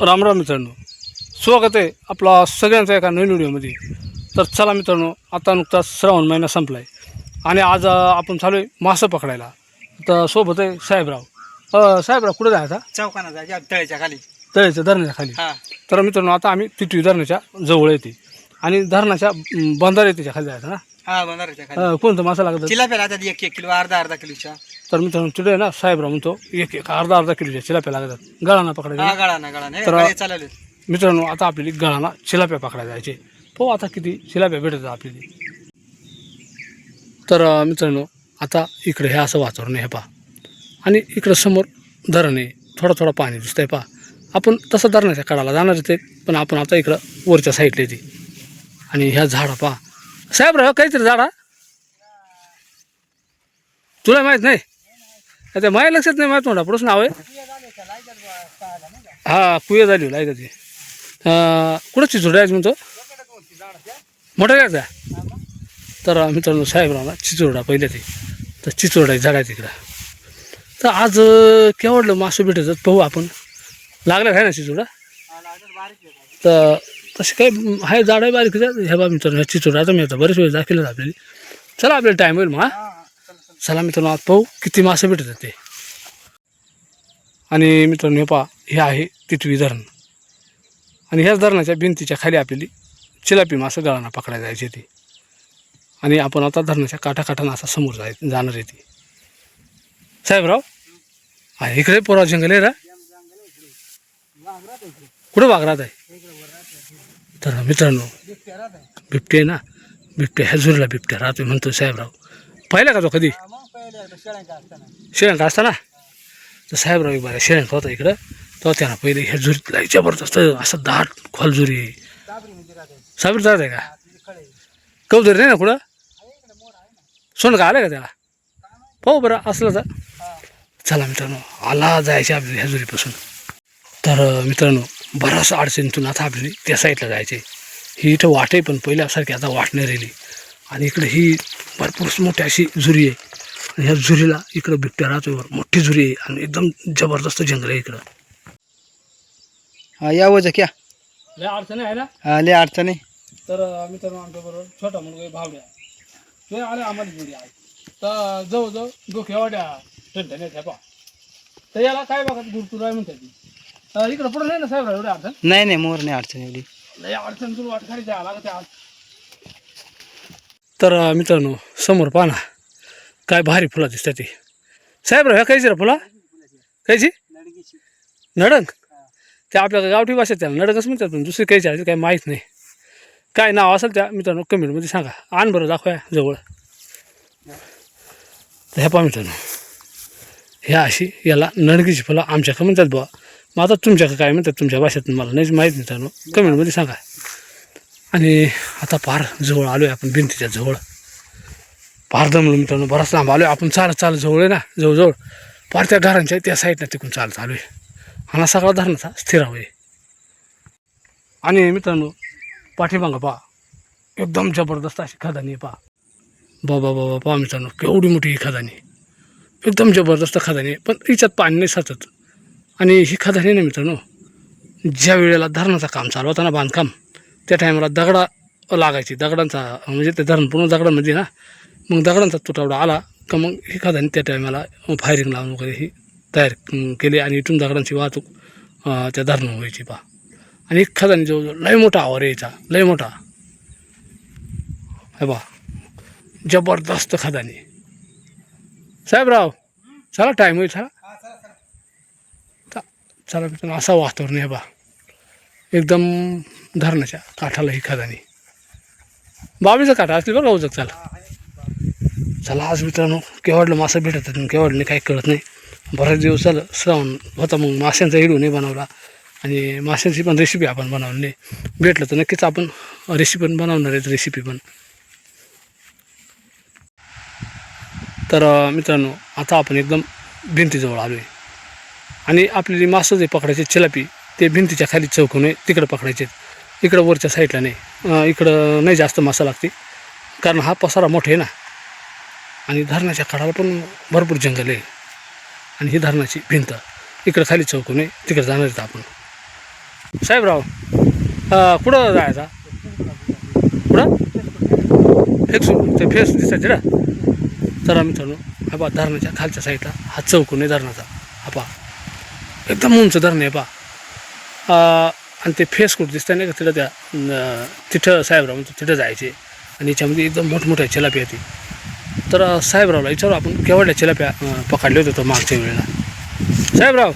राम राम मित्रांनो. स्वागत आहे आपला सगळ्यांचा एका नवीन व्हिडिओमध्ये. तर चला मित्रांनो आता नुकताच श्रावण महिना संपला आहे आणि आज आपण चालू आहे मासं पकडायला. तर सोबत आहे साहेबराव. साहेबराव कुठं जायचा चौकाना जायच्या तळ्याच्या खाली. तळ्याच्या धरणाच्या खाली. तर मित्रांनो आता आम्ही तिटवी धरणाच्या जवळ येते. आणि धरणाच्या बंधारे त्याच्याखाली जायचं ना? हा बंधाऱ्याच्या खाली. कोणतं मासा लागतं? राहतात एक एक किलो अर्धा अर्धा किलोच्या. तर मित्रांनो तिथे आहे ना साहेबराव म्हणतो एक एक अर्धा अर्धा किलोच्या चिलाप्या लागतात. गळाना गळाना गळाना. तर- गळे चालवले मित्रांनो आता आपल्याला गळाना चिलाप्या पकडायला जायचे. पाहू आता किती चिलाप्या भेटतात आपल्याला. तर अं, मित्रांनो आता इकडे हे असं वातावरण आहे हे पहा. आणि इकडं समोर धरण आहे. थोडं थोडं पाणी दिसतंय पहा. आपण तसं धरणाच्या कडाला जाणार ते पण आपण आता इकडं वरच्या साईडला येते. आणि ह्या झाडा पहा. साहेब राव काहीतरी झाडा? तुला माहीत नाही? आता माझ्या लक्षात नाही माहीत तोंडापुढंच नाव आहे. हा कुया झाली होईल का ती कुठं चिचोड आहे म्हणतो? मोठा घ्यायचा तर मित्रांनो साहेबरावला चिचोरडा पहिले ते. तर चिचोरडा आहे झाडा आहे तिकडं. तर आज केवढलं मासू भेटायचं? पाहू आपण. लागलं आहे ना चिचोडा तर तसे काही आहे झाड आहे बारीक ह्या बा मित्रांनो ह्या चिचोडा आता मी आता बरेच वेळ दाखवलं आपल्याला. चला आपल्याला टाईम होईल मग हा? चला मित्रांनो आज पाहू किती मासे भेटतात ते आणि मित्रांनो हे पहा हे आहे तितवी धरण. आणि ह्याच धरणाच्या भिंतीच्या खाली आपल्याली चिलापी मासे गळाना पकडायला जायची ती आणि आपण आता धरणाच्या काठाकाठानं असा समोर जाय जाणार आहे ती. साहेबराव हा इकडे पोरा जंगल आहे रा कुठं वाघरात आहे? तर मित्रांनो बिबटे आहे ना? बिबटे ह्या झुरला बिबट्या राहतोय म्हणतो साहेबराव. पाहिला का तो कधी? शेळ्यांका असताना? तर साहेबराव एक बारा होता इकडं. तो त्यांना पहिले ह्या झुरीत लई जबरदस्त असं दाट खोल झुरी आहे साबीर जात आहे का? कवधरी नाही ना कुठं? सोंड का आलं का त्याला? पाहू बरं असलं तर. चला मित्रांनो आला जायचे आपली ह्या झुरीपासून तर मित्रांनो बराच अडचणीतून आता आपली त्या साईडला जायचे ही इथं वाट आहे पण पहिल्यासारखी आता वाट नाही राहिली. आणि इकडे ही भरपूर मोठी अशी झुरी आहे. ह्या झुरीला इकडं बिबट्या राहतोय वर मोठी झुरी आहे आणि एकदम जबरदस्त जंगल आहे इकडं. हा या वजा क्या? लय अडचण आहे ना? हा लय अडचण आहे. तर अं, मित्रांनो आमच्याबरोबर छोटा मुलगा भावड्या. ते आले आम्हाला जोडी आहे तर जवळजवळ डोक्या वाड्या ठणठण्याच्या पा तर याला काय बघा गुरतुर आहे म्हणतात ती. इकडं पुढं नाही ना साहेब एवढी अडचण? नाही नाही मोर नाही अडचण एवढी. लय अडचण तुला वाट खाली द्यावं लागते आज. तर मित्रांनो समोर पहा ना. काय भारी फुलं दिसतात ते. साहेब ह्या कायची रे फुला? कायची नडंग ते आपल्या गावठी भाषेत त्याला नडंगच म्हणतात पण दुसरी काहीची आहे काही माहीत नाही. काय नाव असेल त्या मित्रांनो कमेंटमध्ये सांगा. आण बरं दाखवा जवळ. ह्या पहा मित्रांनो. ह्या अशी याला नडगीची फुलं आमच्याकडे म्हणतात बुवा. मग आता तुमच्याकडे काय म्हणतात तुमच्या भाषेत मला नाही माहीत मित्रांनो. कमेंटमध्ये सांगा. आणि आता फार जवळ आलो आहे आपण भिंतीच्या जवळ. पार दमलो मित्रांनो बराच लांब आलो आहे आपण चाल चाल जवळ आहे ना जवळजवळ. पार त्या घरांच्या त्या साईडनं तिकडून चाल चालू आहे. हा सगळा धरणाचा स्थिराव आहे. आणि मित्रांनो पाठीमागं पहा. एकदम जबरदस्त अशी खदानी आहे पहा. बाबा बाबा पहा मित्रांनो केवढी मोठी ही खदानी एकदम जबरदस्त खदानी आहे पण हिच्यात पाणी नाही साचत. आणि ही खदानी ना मित्रांनो ज्या वेळेला धरणाचं काम चालू होतं ना बांधकाम त्या टायमाला दगडा लागायची. दगडांचा म्हणजे ते धरण पूर्ण दगडांमध्ये ना मग दगडांचा तुटवडा आला का मग एखाद्याने त्या टायमाला फायरिंग लावून वगैरे ही तयार केले केली आणि इथून दगडांची वाहतूक त्या धरणं व्हायची पहा. आणि एक खदानी जवळजवळ लय मोठा आवर यायचा लय मोठा. हे बा जबरदस्त खदाने. साहेबराव चला टाईम होईल चला. चला मित्रांनो असा वातावरण आहे बा एकदम धरणाच्या काठाला ही खदानी. बावीचा काठा असली बरं उजक चला. चला आज मित्रांनो केवढलं मासे भेटत आहेत केवढलं काही कळत नाही. बरेच दिवस झालं श्रावण होता मग माशांचा हिडू नाही बनवला. आणि माशांची पण रेसिपी आपण बनवली नाही. भेटलं तर नक्कीच आपण रेसिपी पण बनवणार आहेत रेसिपी पण. तर मित्रांनो आता आपण एकदम भिंतीजवळ आलो आहे आणि आपली मासं जे पकडायचे चिलापी ते भिंतीच्या खाली चौकून तिकडं पकडायचे इकडं वरच्या साईडला नाही. इकडं नाही जास्त मासा लागते. कारण हा पसारा मोठा आहे ना. आणि धरणाच्या कडाला पण भरपूर जंगल आहे. आणि ही धरणाची भिंत इकडं खाली चौकून आहे तिकडे जाणार आहेत आपण. साहेबराव कुठं जायचा? कुठं? फेक्स ते फेस दिसायचे तिथं तर मित्रांनो हा बा धरणाच्या खालच्या साईडला हा चौकून आहे धरणाचा. हा पा एकदम उंच धरण आहे पा आणि ते फेस कुठं दिसतं नाही का? तिथं त्या तिथं साहेबराव म्हणतो तिथं जायचे. आणि याच्यामध्ये एकदम मोठमोठ्या चलापी होती तर साहेबरावला विचारू आपण केवढ्या चिलाप्या पकडले होते तो मागच्या वेळेला? साहेबराव!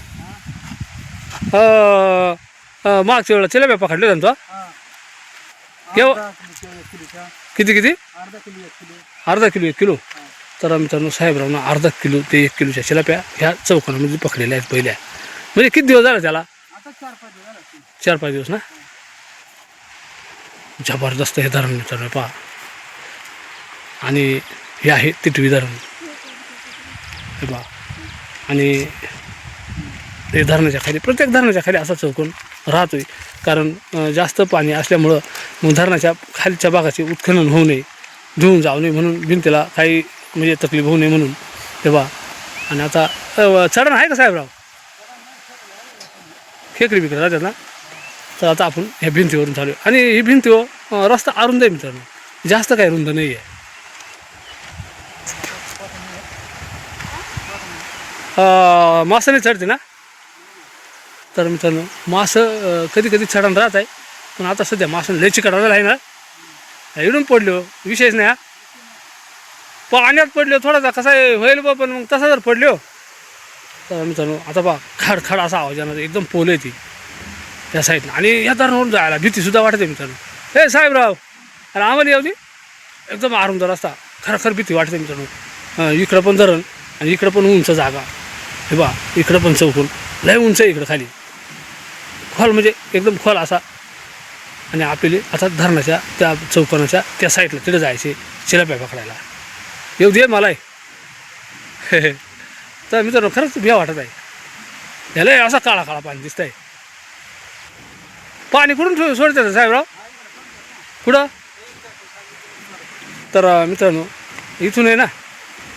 अं, मागच्या वेळेला चिलाप्या पकडले होते ना तो? केव्हा किती किती? अर्धा किलो एक किलो. अर्धा किलो एक किलो? तर मित्रांनो साहेबरावनं अर्धा किलो ते एक किलोच्या चिलाप्या ह्या चौकोनामध्ये पकडलेल्या आहेत पहिल्या. म्हणजे किती दिवस झाला त्याला? आता चार पाच दिवस झाला. असतील. चार पाच दिवस ना? जबरदस्त हे धरण मित्रांनो पहा. आणि हे आहे तिटवी धरण हे बा आणि ते धरणाच्या खाली प्रत्येक धरणाच्या खाली असा चौकोन आहे कारण जास्त पाणी असल्यामुळं मग धरणाच्या खालच्या भागाचे उत्खनन होऊ नये धुवून जाऊ नये म्हणून भिंतीला काही म्हणजे तकलीफ होऊ नये म्हणून. तेव्हा आणि आता चढण आहे का साहेबराव? खेकडी बिकडे राहतात ना? तर आता आपण ह्या भिंतीवरून चालू आहे. आणि ही भिंतीवर रस्ता अरुंद आहे मित्रांनो. जास्त काही रुंद नाही आहे मासाने चढते ना? तर मित्रांनो मासं कधी कधी चढण राहत आहे. पण आता सध्या मासं लयची चिकटायला आहे ना? इडून पडलो विशेष नाही हा. पाण्यात पडलो थोडासा कसा आहे होईल बा पण मग तसा जर पडलो तर मित्रांनो आता बा खड खड असा आवाज येणार एकदम पोल आहे ती त्या साईडनं. आणि या धरणावरून जायला भीतीसुद्धा वाटते मित्रांनो. हे साहेबराव अरे आम्हाला येऊ दे. एकदम आरुंद रस्ता खरखर भीती वाटते मित्रांनो. इकडं पण धरण आणि इकडं पण उंच जागा. हे बा इकडं पण चौकून. लय उंच आहे इकडं खाली. खोल म्हणजे एकदम खोल असा. आणि आपली आता धरणाच्या त्या चौकोनाच्या त्या साईडला तिथं जायचे चिलाप्या पकडायला. येऊ दे मला तर मित्रांनो खरंच भ्या वाटत आहे. ह्याला असा काळा काळा पाणी दिसत आहे पाणी कुठून ठेव सोडतात साहेबराव? कुठं? तर मित्रांनो इथून आहे ना.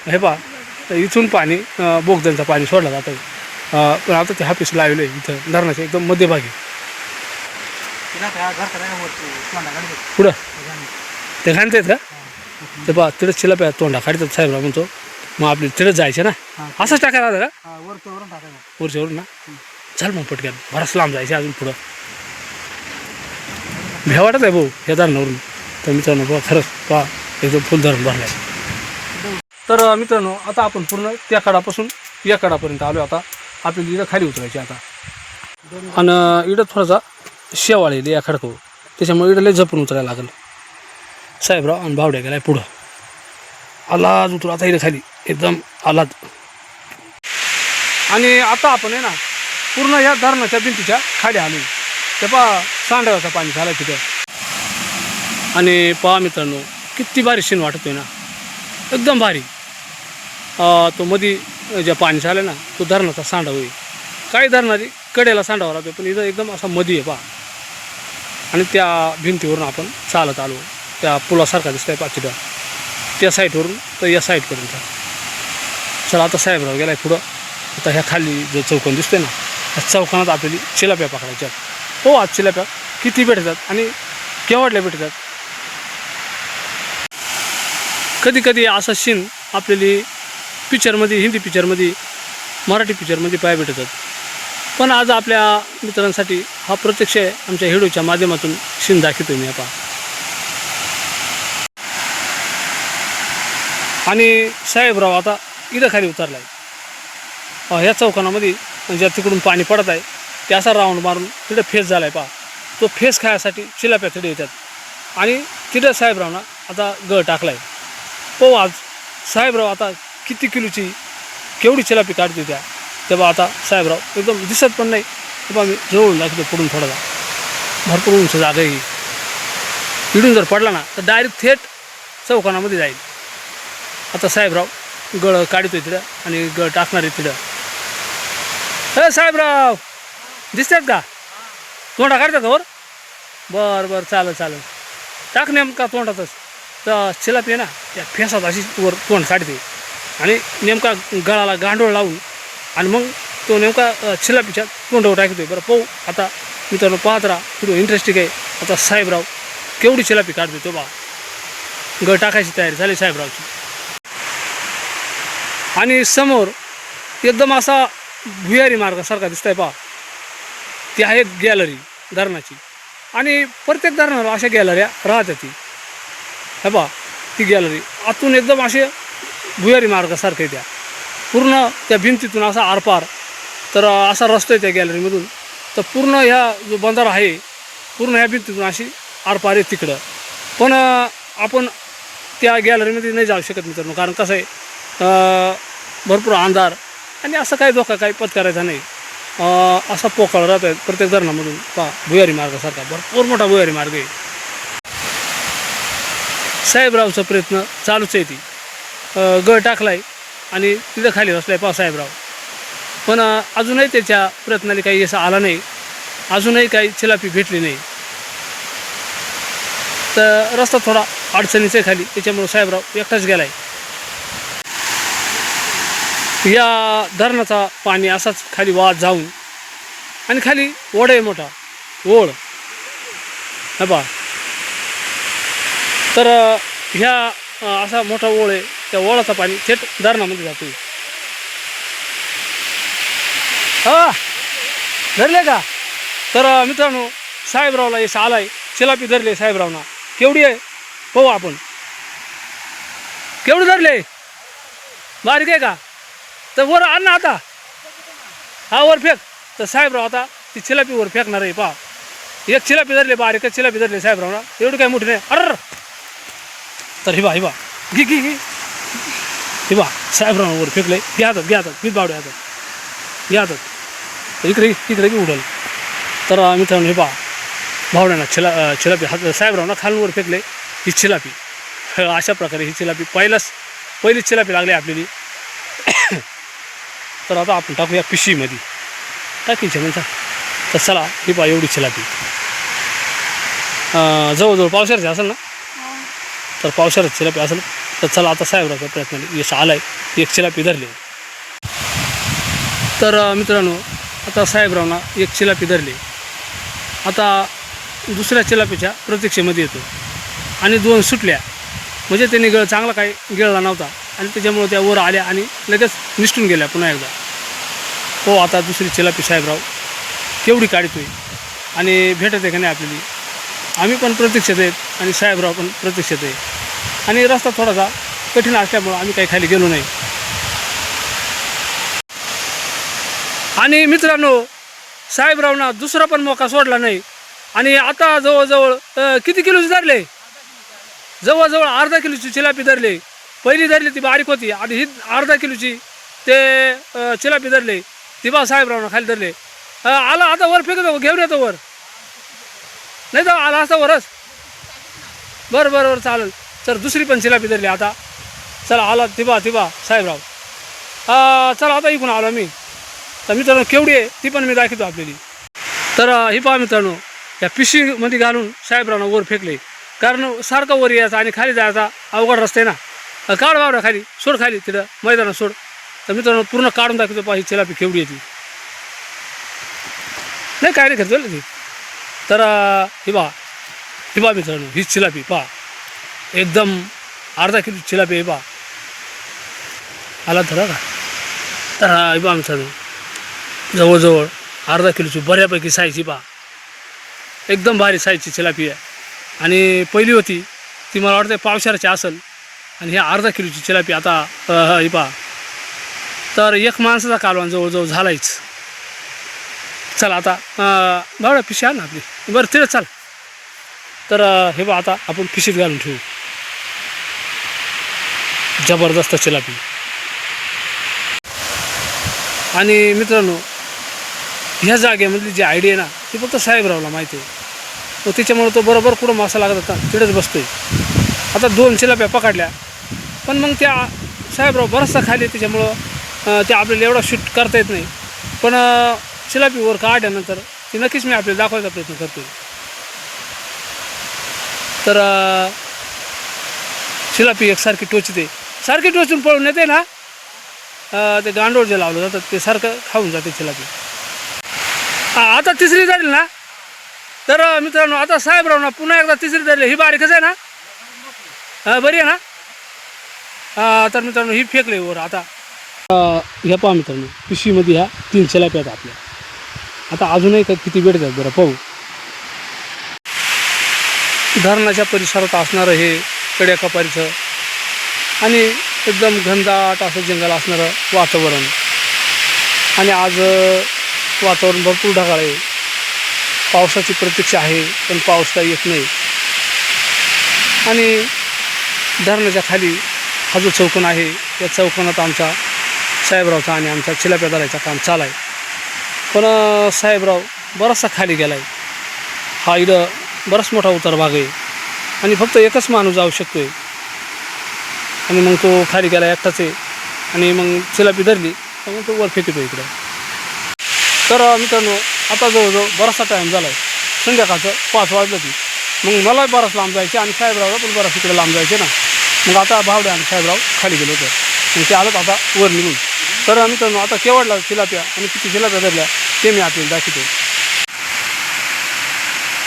हे पा तर इथून पाणी बोगद्यांचं पाणी सोडलं जातं. पण आता ते हापीस लावलं आहे इथं धरणाच्या एकदम मध्यभागी. पुढं. ते घालत आहेत का? ते पा तिथं चिलाप्या तोंडा काढतात साहेबराव म्हणतो. मग आपले तिथं जायचं ना. असंच टाकायला होतं का? वरच्यावरून ना? चल मग पटकन बराच लांब जायचं अजून पुढं. भ्या वाटत आहे भाऊ या धरणावरून. तर मित्रांनो बघा खरंच पहा एकदम फुल धरण भरलं आहे तर मित्रांनो आता आपण पूर्ण त्या कडापासून या कडापर्यंत आलो आता. आपल्याला इडं खाली उतरायची आता. आणि इडं थोडासा शेवाळ येईल या खडको त्याच्यामुळे इडं लय जपून उतरायला लागेल. साहेबराव आणि भावड्या गेलाय पुढं. आलाद उतरू आता इकडे खाली. एकदम आलाद आणि आता आपण आहे ना पूर्ण या धरणाच्या भिंतीच्या खाली आलो ते पहा सांडव्याचं पाणी झालं तिथं. आणि पहा मित्रांनो किती भारी सीन वाटतोय ना. एकदम भारी. तो मधी जे पाणी झालं ना तो धरणाचा सांडा होईल काही धरणारी कडेला सांडावा लागतो पण इथं एकदम असा मधी आहे पहा. आणि त्या भिंतीवरून आपण चालत आलो. त्या पुलासारखा दिसतंय पाचिटा त्या साईडवरून तर या साईडपर्यंत चला आता साहेबराव गेला आहे पुढं. आता ह्या खाली जो चौकोन दिसतोय ना त्या चौकानात आपल्याला चिलाप्या पकडायच्या हो आज चिलाप्या किती भेटतात आणि केवढल्या भेटतात? कधी कधी असा सीन आपल्याला पिक्चरमध्ये हिंदी पिक्चरमध्ये मराठी पिक्चरमध्ये पाय भेटतात. पण आज आपल्या मित्रांसाठी हा प्रत्यक्ष आमच्या हिडोच्या माध्यमातून सीन दाखवतो मी आता. आणि साहेबराव आता इथं खाली उतरला आहे ह्या चौकानामध्ये ज्या तिकडून पाणी पडत आहे ते असा राऊंड मारून तिथं फेस झाला आहे पहा. तो फेस खायसाठी चिलाप्या तिथे येतात. आणि तिथं साहेबरावना आता गळ टाकला आहे पाहू आज साहेबराव आता किती किलोची केवढी चिलापी काढते त्या तेव्हा आता साहेबराव एकदम दिसत पण नाही. तेव्हा मी जवळून दाखवतो पुढून थोडासा भरपूर उंच जागा आहे इडून जर पडला ना तर डायरेक्ट थेट चौकानामध्ये जाईल. आता साहेबराव गळ काढतोय तिथं आणि गळ टाकणार आहे तिथं. हे साहेबराव! दिसतात का? तोंडा काढतात वर? बरं बरं चालेल चालेल. टाक नेमका तोंडातच. तर चिलापी आहे ना त्या फेसात अशी वर तोंड काढते. आणि नेमका गळाला गांडोळ लावून आणि मग तो नेमका अ, चिलापीच्या तोंडावर टाकतोय. बरं पाहू. आता मित्रांनो पाहत राहा. व्हिडिओ इंटरेस्टिंग आहे. आता साहेबराव केवढी छिलापी काढतो तो बा गळ टाकायची तयारी झाली साहेबरावची. आणि समोर एकदम असा भुयारी मार्गासारखा दिसतंय पहा. ती आहे गॅलरी धरणाची. आणि प्रत्येक धरणाला अशा गॅलऱ्या राहतात ती. हे पहा ती गॅलरी. आतून एकदम असे भुयारी आहे त्या. पूर्ण त्या भिंतीतून असा आरपार तर असा रस्ता आहे त्या गॅलरीमधून तर पूर्ण ह्या जो बंधारा आहे पूर्ण ह्या भिंतीतून अशी आरपार आहे तिकडं. पण आपण त्या गॅलरीमध्ये नाही जाऊ शकत मित्रांनो कारण कसं आहे भरपूर अंधार आणि असं काही धोका काही पत्करायचा नाही. असा पोकळ राहत आहे प्रत्येक धरणामधून. पा भुयारी मार्गासारखा भरपूर मोठा भुयारी मार्ग आहे. साहेबरावचा प्रयत्न चालूच आहे ती. गळ गळ टाकलाय आणि तिथं खाली बसलाय आहे साहेबराव. पण अजूनही त्याच्या प्रयत्नाने काही असं आला नाही. अजूनही काही चिलापी भेटली नाही. तर रस्ता थोडा अडचणीचा आहे खाली. त्याच्यामुळं साहेबराव एकटाच गेलाय. या धरणाचा पाणी असाच खाली वाहत जाऊन आणि खाली ओढ आहे मोठा. ओढ. हे पहा. तर ह्या असा मोठा ओळ आहे. त्या ओळाचं पाणी थेट धरणामध्ये जातो हा धरले का? तर मित्रांनो साहेबरावला यश आलाय. चिलापी धरले साहेबरावना. केवढी आहे? पाहू आपण. केवढी धरले बारीक आहे का? तर वर आण ना आता. हा वर फेक. तर साहेबराव आता ती चिलापी वर फेकणार आहे पहा. एक चिलापी धरले बारीक चिलापी धरले साहेबरावना. एवढी काही मोठी नाही. अर तर हिबा हिबा घे घे घे. हिबा साहेबराव वर फेकले घ्या हातात घ्या हातात. पीत बावडे हातात. घ्या हातात. तर इकडे इकडे बी उडल. तर मित्रांनो हे पहा. भावड्यानं चिला अं, चिलापी हात साहेबरावना खालून वर फेकले ही चिलापी ह, अशा प्रकारे ही चिलापी पहिलाच पहिलीच चिलापी लागली आपल्याली. तर आता आपण टाकूया पिशीमध्ये. टाकीच्या म्हणजे तर चला ही पहा एवढी चिलापी जवळजवळ पावसाळ्याची असेल ना? तर पावसाळ्यात चिलापी असेल. तर चला आता साहेबरावचा प्रयत्न यश आलाय. एक एकशेला पिधरले तर मित्रांनो आता साहेबरावना एक चिलापी धरली. आता दुसऱ्या चिलापीच्या प्रतीक्षेमध्ये येतो. आणि दोन सुटल्या. म्हणजे त्यांनी गळ चांगला काही गिळला नव्हता. आणि त्याच्यामुळे त्या वर आल्या आणि लगेच निसटून गेल्या पुन्हा एकदा. हो आता दुसरी चिलापी साहेबराव केवढी काढतोय. आणि भेटत आहे का नाही आपल्याली? आम्ही पण प्रतीक्षेत आहेत आणि साहेबराव पण प्रतीक्षेत आहे आणि रस्ता थोडासा कठीण असल्यामुळं आम्ही काही खाली गेलो नाही. आणि मित्रांनो साहेबरावना दुसरा पण मोका सोडला नाही. आणि आता जवळजवळ किती किलोची धरले? जवळजवळ अर्धा किलोची चिलापी धरले. पहिली धरली ती बारीक होती आणि ही अर्धा किलोची ते चिलापी धरले. ती बा साहेबरावना खाली धरले. आला आता वर फेकतो घेऊन येतो वर. नाही तर आला असता वरच. बरं बरं बरं चालेल. सर दुसरी पण चिलापी धरली आता. चला आला तिबा तिबा साहेबराव. चला आता इकडून आलो मी तर मित्रांनो केवढी आहे ती पण मी दाखवतो आपल्याली. तर ही पहा मित्रांनो या पिशीमध्ये घालून साहेबरावनं वर फेकले. कारण सारखं वर यायचं आणि खाली जायचा अवघड रस्ता आहे ना. काढ बाबरा खाली सोड खाली तिथं मैदानात सोड. तर मित्रांनो पूर्ण काढून दाखवतो पहा ही चिलापी केवढी आहे ती. नाही काय नाही खर्च ती. तर ही पहा ही पहा मित्रांनो ही चिलापी पहा. एकदम अर्धा किलो चिलापी आहे पहा आला धरा का? तर हा, ही पहा मित्रांनो जवळजवळ अर्धा किलोची बऱ्यापैकी साईजची पहा एकदम भारी साईजची चिलापी आहे. आणि पहिली होती ती मला वाटते पावसाळ्याची असेल. आणि ह्या अर्धा किलोची चिलापी आता हे ही पहा. तर एक माणसाचा कालवान जवळजवळ झालायच. चला आता अं, पिशी आण ना आपली. बरं तिथं चाल. तर हे बा आता आपण पिशीत घालून ठेवू. जबरदस्त चिलापी. आणि मित्रांनो ह्या जागेमधली जी आयडिया आहे ना ती फक्त साहेबरावला माहिती आहे. मग त्याच्यामुळे तो बरोबर कुठं मासा लागत होता तिथेच बसतोय. आता दोन चिलाप्या पकडल्या पण मग त्या साहेबराव बराचसा खाली त्याच्यामुळं ते आपल्याला एवढा शूट करता येत नाही. पण अं, चिलापीवर काढल्यानंतर ती नक्कीच मी आपल्याला दाखवायचा प्रयत्न करतोय. तर शिलापी एकसारखी टोचते. सारखी टोचून पळून येते ना ते गांडोळ जे लावलं जातात ते सारखं खाऊन जाते चिलापी हां आता तिसरी झाली ना? तर मित्रांनो आता साहेबराव पुन्हा एकदा तिसरी धरली ही बारीकच आहे ना? हा बरी आहे ना? हां तर मित्रांनो ही फेकले वर आता. ह्या पहा मित्रांनो पिशवीमध्ये ह्या तीन शेलाप्या आहेत आपल्या. आता अजूनही का किती वेळ जात बरं पाहू. धरणाच्या परिसरात असणारं हे कड्या कपारीचं आणि एकदम घनदाट असं जंगल असणारं वातावरण. आणि आज वातावरण भरपूर ढगाळ आहे. पावसाची प्रतीक्षा आहे पण पाऊस काही येत नाही. आणि धरणाच्या खाली हा जो चौकोन आहे. या चौकोनात आमचा साहेबरावचा आणि आमचा चिलाप्या धरायचा काम चालू आहे. पण साहेबराव बराचसा खाली गेला आहे हा इथं बराच मोठा उतार भाग आहे. आणि फक्त एकच माणूस जाऊ शकतो आहे आणि मग तो खाली गेला एकटाच आहे. आणि मग चिलापी धरली तर मग तो वर फेकतो इकडं. तर मित्रांनो आता जवळजवळ बराचसा टाईम झाला आहे संध्याकाळचं पाच वाजलं ती मग मला बराच लांब जायचे आणि साहेबरावला पण बराच इकडे लांब जायचे ना. मग आता भावडे आणि साहेबराव खाली गेलो होतं. मग ते आलोच आता वर निघून. तर मित्रांनो आता केवढला चिलाप्या आणि किती चिलाप्या धरल्या ते मी आपल्याला दाखवतो.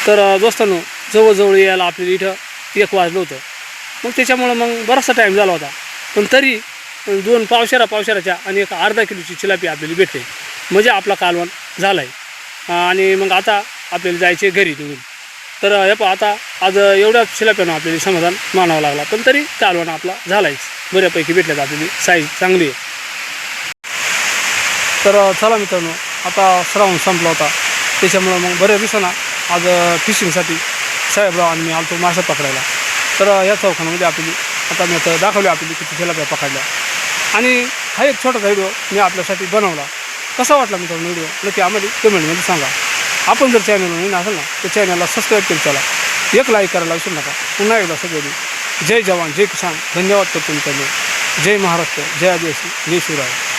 तर दोस्तांनो जवळजवळ यायला आपल्याला इथं एक वाजलं होतं. मग त्याच्यामुळं मग बराचसा टाईम झाला होता. पण तरी दोन पावशेरा पावशेराच्या आणि एक अर्धा किलोची चिलापी आपल्याला भेटते म्हणजे आपला कालवण झाला आहे आणि मग आता आपल्याला जायचे घरी निघून. तर हे पहा आता आज एवढ्या शिलाप्यानं आपल्याला समाधान मानावं लागला. पण तरी कालवण आपला झालायच. बऱ्यापैकी भेटल्यात आपली साईज चांगली आहे. तर चला मित्रांनो आता श्रावण संपला होता. त्याच्यामुळं मग बऱ्याच दिवसांना आज फिशिंगसाठी साहेबराव आणि मी आलतो मासा पकडायला. तर या चौकामध्ये आपली आता मी आता दाखवली आपली किती शिलाप्या पकडल्या. आणि हा एक छोटासा व्हिडिओ मी आपल्यासाठी बनवला. कसा वाटला मित्रांनो व्हिडिओ नक्की आम्हाला कमेंटमध्ये सांगा. आपण जर चॅनल नवीन असेल ना तर चॅनलला सबस्क्राईब केलं चला. एक लाईक करायला विसरू नका. पुन्हा एकदा सगळ्यांनी जय जवान जय किसान. धन्यवाद करतो मित्रांनो जय महाराष्ट्र जय आदिवासी. जय शिवराय.